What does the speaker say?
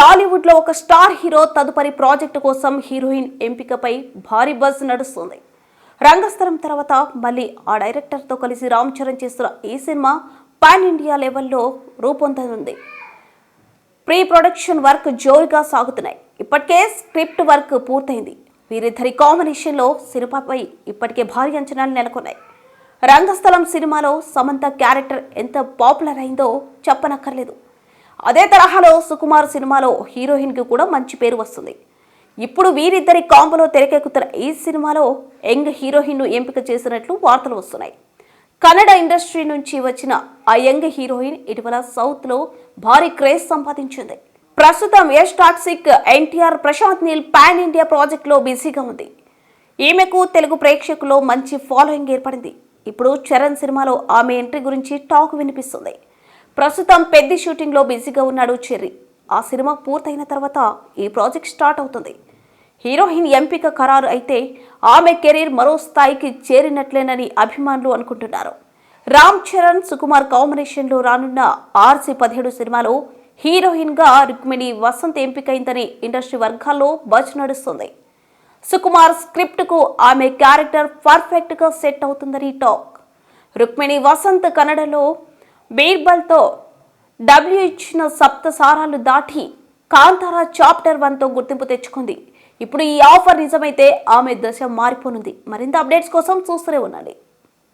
టాలీవుడ్లో ఒక star hero తదుపరి ప్రాజెక్టు కోసం హీరోయిన్ ఎంపికపై భారీ బజ్ నడుస్తుంది. రంగస్థలం తర్వాత మళ్ళీ ఆ డైరెక్టర్తో కలిసి రామ్ చరణ్ చేస్తున్న ఈ సినిమా పాన్ ఇండియా లెవెల్లో రూపొందనుంది. ప్రీ ప్రొడక్షన్ వర్క్ జోరుగా సాగుతున్నాయి. ఇప్పటికే స్క్రిప్ట్ వర్క్ పూర్తయింది. వీరిద్దరి కాంబినేషన్లో సినిమాపై ఇప్పటికే భారీ అంచనాలు నెలకొన్నాయి. రంగస్థలం సినిమాలో సమంత క్యారెక్టర్ ఎంత పాపులర్ అయిందో చెప్పనక్కర్లేదు. అదే తరహాలో సుకుమార్ సినిమాలో హీరోయిన్కి కూడా మంచి పేరు వస్తుంది. ఇప్పుడు వీరిద్దరి కాంబోలో తెరకెక్కుతున్న ఈ సినిమాలో యంగ్ హీరోయిన్ను ఎంపిక చేసినట్లు వార్తలు వస్తున్నాయి. కన్నడ ఇండస్ట్రీ నుంచి వచ్చిన ఆ యంగ్ హీరోయిన్ ఇటీవల సౌత్లో భారీ క్రేజ్ సంపాదించింది. ప్రస్తుతం Yash toxic NTR Prashanth Neel pan India ప్రాజెక్ట్లో బిజీగా ఉంది. ఈమెకు తెలుగు ప్రేక్షకుల్లో మంచి ఫాలోయింగ్ ఏర్పడింది. ఇప్పుడు చరణ్ సినిమాలో ఆమె ఎంట్రీ గురించి టాక్ వినిపిస్తుంది. ప్రస్తుతం పెద్ద షూటింగ్లో బిజీగా ఉన్నాడు చెర్రీ. ఆ సినిమా పూర్తయిన తర్వాత ఈ ప్రాజెక్ట్ స్టార్ట్ అవుతుంది. హీరోయిన్ ఎంపిక ఖరారు అయితే ఆమె కెరీర్ మరో స్థాయికి చేరినట్లేనని అభిమానులు అనుకుంటున్నారు. రామ్ చరణ్ సుకుమార్ కాంబినేషన్లో రానున్న ఆర్సీ పదిహేడు సినిమాలో హీరోయిన్గా రుక్మిణి వసంత్ ఎంపికైందని ఇండస్ట్రీ వర్గాల్లో బజ్ నడుస్తుంది. సుకుమార్ స్క్రిప్ట్కు ఆమె క్యారెక్టర్ పర్ఫెక్ట్గా సెట్ అవుతుందని టాక్. రుక్మిణి వసంత్ కన్నడలో బీర్బల్తో డబ్ల్యూ ఇచ్చిన సప్త సారాలు దాటి కాంతారా చాప్టర్ వన్తో గుర్తింపు తెచ్చుకుంది. ఇప్పుడు ఈ ఆఫర్ నిజమైతే ఆమె దశ మారిపోనుంది. మరింత అప్డేట్స్ కోసం చూస్తూనే ఉండండి.